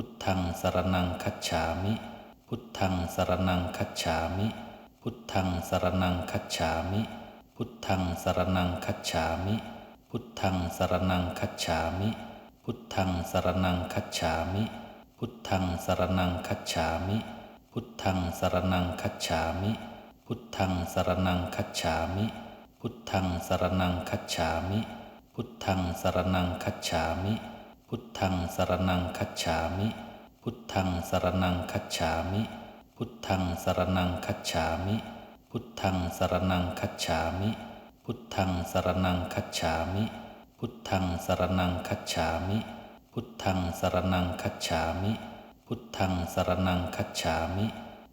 พุทธังสรนังคัจฉามิ พุทธังสรนังคัจฉามิ พุทธังสรนังคัจฉามิ พุทธังสรนังคัจฉามิ พุทธังสรนังคัจฉามิ พุทธังสรนังคัจฉามิ พุทธังสรนังคัจฉามิ พุทธังสรนังคัจฉามิ พุทธังสรนังคัจฉามิ พุทธังสรนังคัจฉามิ พุทธังสรนังคัจฉามิ พุทธังสรนังคัจฉามิ พุทธังสรนังคัจฉามิ พุทธังสรนังคัจฉามิ พุทธังสรนังคัจฉามิ พุทธังสรนังคัจฉามิ พุทธังสรนังคัจฉามิ พุทธังสรนังคัจฉามิ พุทธังสรนังคัจฉามิ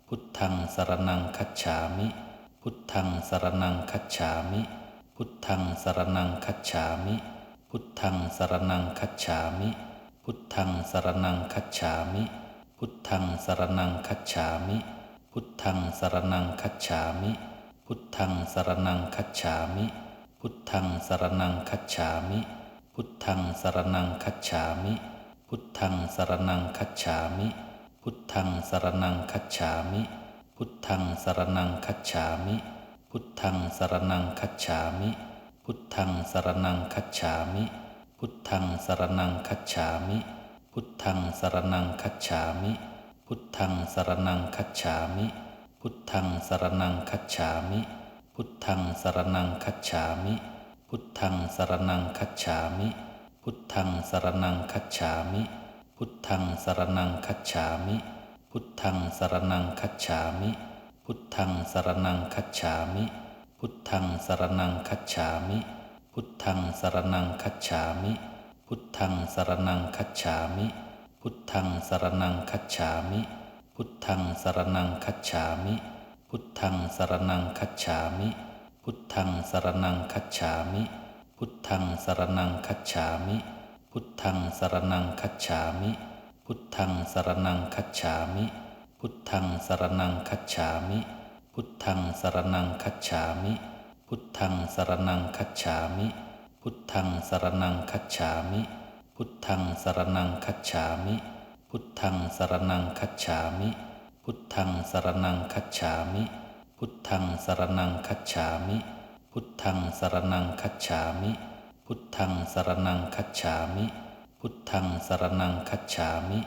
พุทธังสรนังคัจฉามิ พุทธังสรนังคัจฉามิ พุทธังสรนังคัจฉามิ พุทธังสรนังคัจฉามิ พุทธังสรนังคัจฉามิ พุทธังสรนังคัจฉามิ พุทธังสรนังคัจฉามิ พุทธังสรนังคัจฉามิ พุทธังสรนังคัจฉามิ พุทธังสรนังคัจฉามิ พุทธังสรนังคัจฉามิ พุทธังสรนังคัจฉามิ พุทธังสรนังคัจฉามิ พุทธังสรนังคัจฉามิ พุทธังสรนังคัจฉามิ พุทธังสรนังคัจฉามิ พุทธังสรนังคัจฉามิ พุทธังสรนังคัจฉามิ พุทธังสรนังคัจฉามิ พุทธังสรนังคัจฉามิ พุทธังสรนังคัจฉามิ พุทธังสรนังคัจฉามิ พุทธังสรนังคัจฉามิ พุทธังสรนังคัจฉามิ พุทธังสรนังคัจฉามิ พุทธังสรนังคัจฉามิ พุทธังสรนังคัจฉามิ พุทธังสรนังคัจฉามิ พุทธังสรนังคัจฉามิ พุทธังสรนังคัจฉามิ พุทธังสรนังคัจฉามิ พุทธังสรนังคัจฉามิ พุทธังสรนังคัจฉามิ พุทธังสรนังคัจฉามิ พุทธังสรนังคัจฉามิ พุทธังสรนังคัจฉามิ พุทธังสรนังคัจฉามิ พุทธังสรนังคัจฉามิ พุทธังสรนังคัจฉามิ พุทธังสรนังคัจฉามิ พุทธังสรนังคัจฉามิ พุทธังสรนังคัจฉามิ พุทธังสรนังคัจฉามิ พุทธังสรนังคัจฉามิ พุทธังสรนังคัจฉามิ พุทธังสรนังคัจฉามิ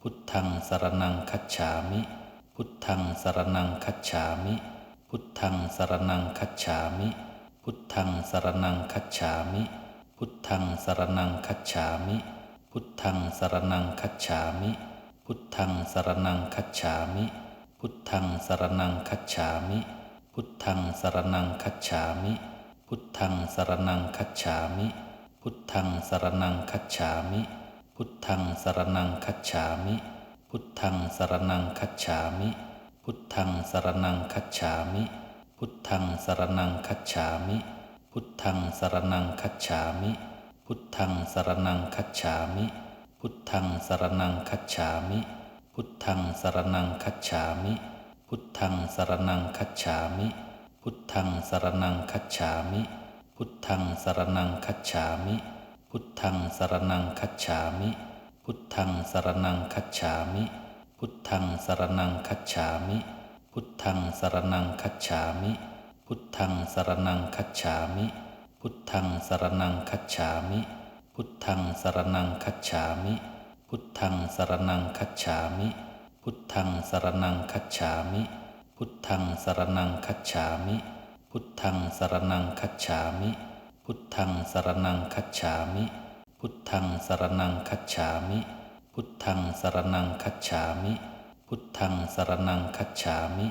พุทธังสรนังคัจฉามิ พุทธังสรนังคัจฉามิ พุทธังสรนังคัจฉามิ พุทธังสรนังคัจฉามิ พุทธังสรนังคัจฉามิ พุทธังสรนังคัจฉามิ พุทธังสรนังคัจฉามิ พุทธังสรนังคัจฉามิ พุทธังสรนังคัจฉามิ พุทธังสรนังคัจฉามิ พุทธังสรนังคัจฉามิ พุทธังสรนังคัจฉามิ พุทธังสรนังคัจฉามิ พุทธังสรนังคัจฉามิ พุทธังสรนังคัจฉามิ พุทธังสรนังคัจฉามิ พุทธังสรนังคัจฉามิ พุทธังสรนังคัจฉามิ พุทธังสรนังคัจฉามิ พุทธังสรนังคัจฉามิ พุทธังสรนังคัจฉามิ พุทธังสรนังคัจฉามิ พุทธังสรนังคัจฉามิ พุทธังสารนังคัจฉามิ พุทธังสารนังคัจฉามิ พุทธังสารนังคัจฉามิ พุทธังสารนังคัจฉามิ พุทธังสารนังคัจฉามิ พุทธังสารนังคัจฉามิ พุทธังสารนังคัจฉามิ พุทธังสารนังคัจฉามิ พุทธังสารนังคัจฉามิ พุทธังสรนังคัจฉามิ พุทธังสรนังคัจฉามิ พุทธังสรนังคัจฉามิ พุทธังสรนังคัจฉามิ พุทธังสรนังคัจฉามิ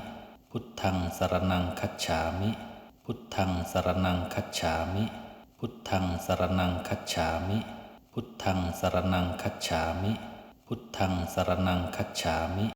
พุทธังสรนังคัจฉามิ พุทธังสรนังคัจฉามิ พุทธังสรนังคัจฉามิ พุทธังสรนังคัจฉามิ พุทธังสรนังคัจฉามิ